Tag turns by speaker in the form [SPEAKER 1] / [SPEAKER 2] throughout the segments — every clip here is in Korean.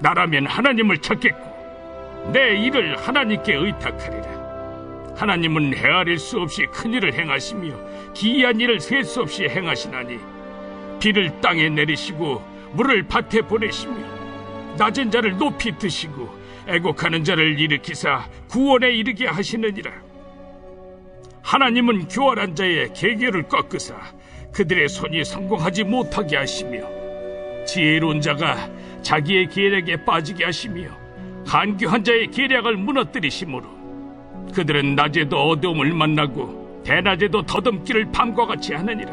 [SPEAKER 1] 나라면 하나님을 찾겠고 내 일을 하나님께 의탁하리라. 하나님은 헤아릴 수 없이 큰 일을 행하시며 기이한 일을 셀 수 없이 행하시나니 비를 땅에 내리시고 물을 밭에 보내시며 낮은 자를 높이 드시고 애곡하는 자를 일으키사 구원에 이르게 하시느니라. 하나님은 교활한 자의 계계를 꺾으사 그들의 손이 성공하지 못하게 하시며 지혜로운 자가 자기의 계략에 빠지게 하시며 간교한 자의 계략을 무너뜨리시므로 그들은 낮에도 어두움을 만나고 대낮에도 더듬기를 밤과 같이 하느니라.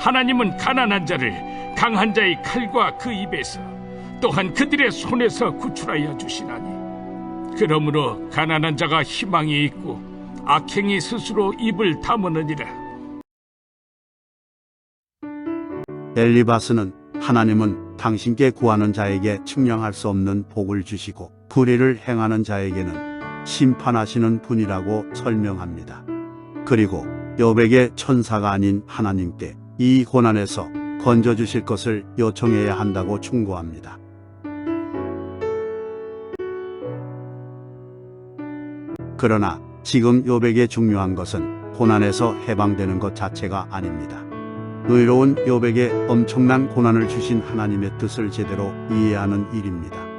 [SPEAKER 1] 하나님은 가난한 자를 강한 자의 칼과 그 입에서 또한 그들의 손에서 구출하여 주시나니. 그러므로 가난한 자가 희망이 있고 악행이 스스로 입을 다무느니라.
[SPEAKER 2] 엘리바스는 하나님은 당신께 구하는 자에게 측량할 수 없는 복을 주시고 불의를 행하는 자에게는 심판하시는 분이라고 설명합니다. 그리고 여백의 천사가 아닌 하나님께 이 고난에서 건져 주실 것을 요청해야 한다고 충고합니다. 그러나 지금 요백의 중요한 것은 고난에서 해방되는 것 자체가 아닙니다. 의로운 요백에 엄청난 고난을 주신 하나님의 뜻을 제대로 이해하는 일입니다.